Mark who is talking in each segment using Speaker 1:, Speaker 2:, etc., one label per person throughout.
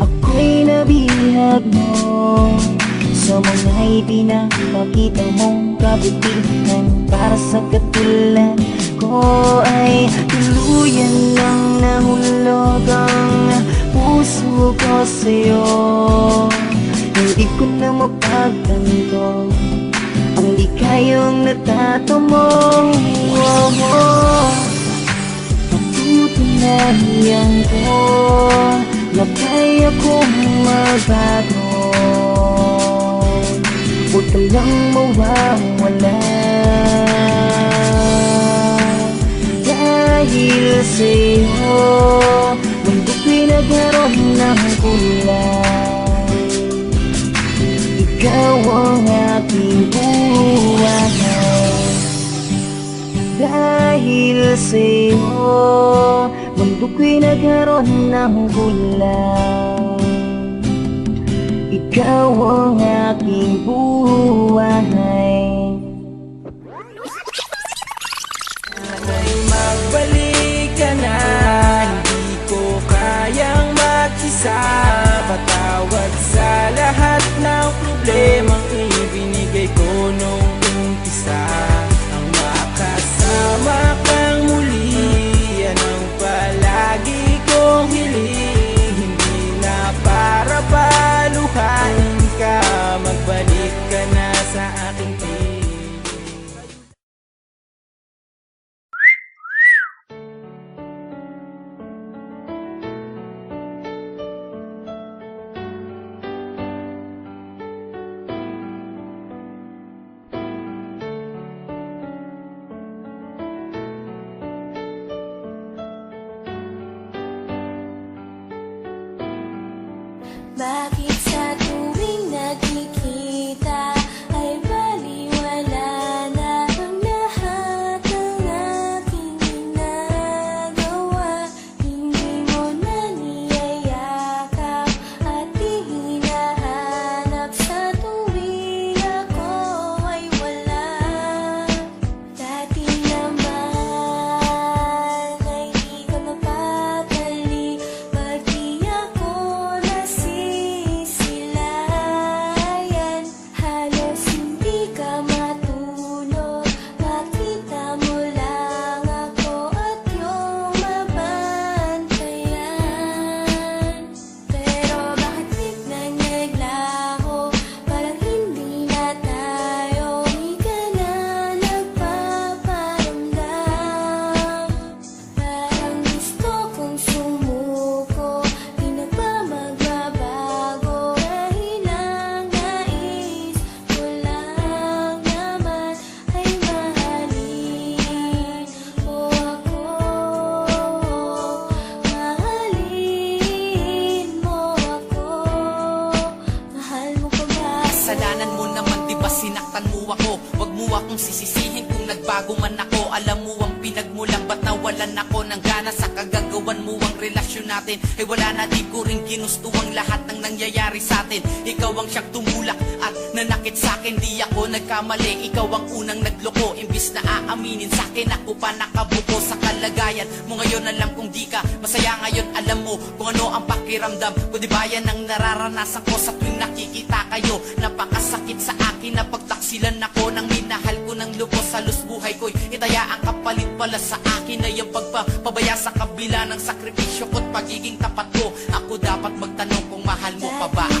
Speaker 1: Ako'y nabihag mo Sa mga ipinapakita mong kabutihan Para sa katulad ko ay Tuluyan lang nahulog ang puso ko sa'yo Hindi ko na mapagtanto Ang di kayong natatomo oh, oh. Patutunayan ko Na kaya kong magbago Huwag ka lang mawawala. Dahil sa'yo Mundo ko'y nagkaroon ng kulay. Ikaw ang aking buhay. Dahil sa'yo Mundo ko'y nagkaroon ng kulay Ikaw ang aking buhay.
Speaker 2: Sana'y magbalik
Speaker 3: Akong sisisihin kung nagbago man ako. Alam mo ang pinagmulan ba't nawalan ako ng gana? Sa kagagawan mo ang relasyon natin. Ay wala na di ko rin ginusto ang lahat ng nangyayari sa atin. Ikaw ang siyang tumulak at nanakit sa akin Di ako nagkamali, ikaw ang unang nagloko Imbis na aaminin sa akin ako pa nakabuko Sa kalagayan. Mo ngayon alam kong di ka Masaya ngayon. Alam mo kung ano ang pakiramdam. Kundi ba yan ang nararanasan ko sa tuwing nakikita kayo. Napakasakit sa akin na pagtaksilan ako Ng minahal ko ng lubos sa lus buhay ko'y Itaya ang kapalit pala sa akin. Na yung pagpapabaya sa kabila ng sakripisyo ko't pagiging tapat ko. Ako dapat magtanong kung mahal mo pa ba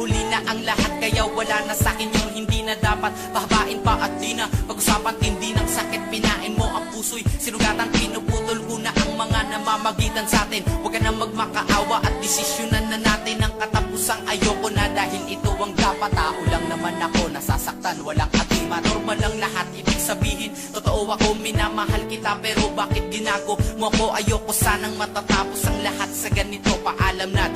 Speaker 3: huli na ang lahat kaya wala na sa akin yun Hindi na dapat. Pahabain pa at di na Pag-usapan tindi ng sakit. Pinain mo ang puso'y sinugatan Pinuputol ko na ang mga namamagitan sa atin. Huwag ka na magmakaawa at desisyonan na natin Ang katapusang ayoko na dahil ito ang dapat. Tao lang naman ako nasasaktan Walang atima Normal lang lahat. Ibig sabihin Totoo ako minamahal kita Pero bakit ginago mo ako? Ayoko sanang matatapos ang lahat sa ganito. Paalam na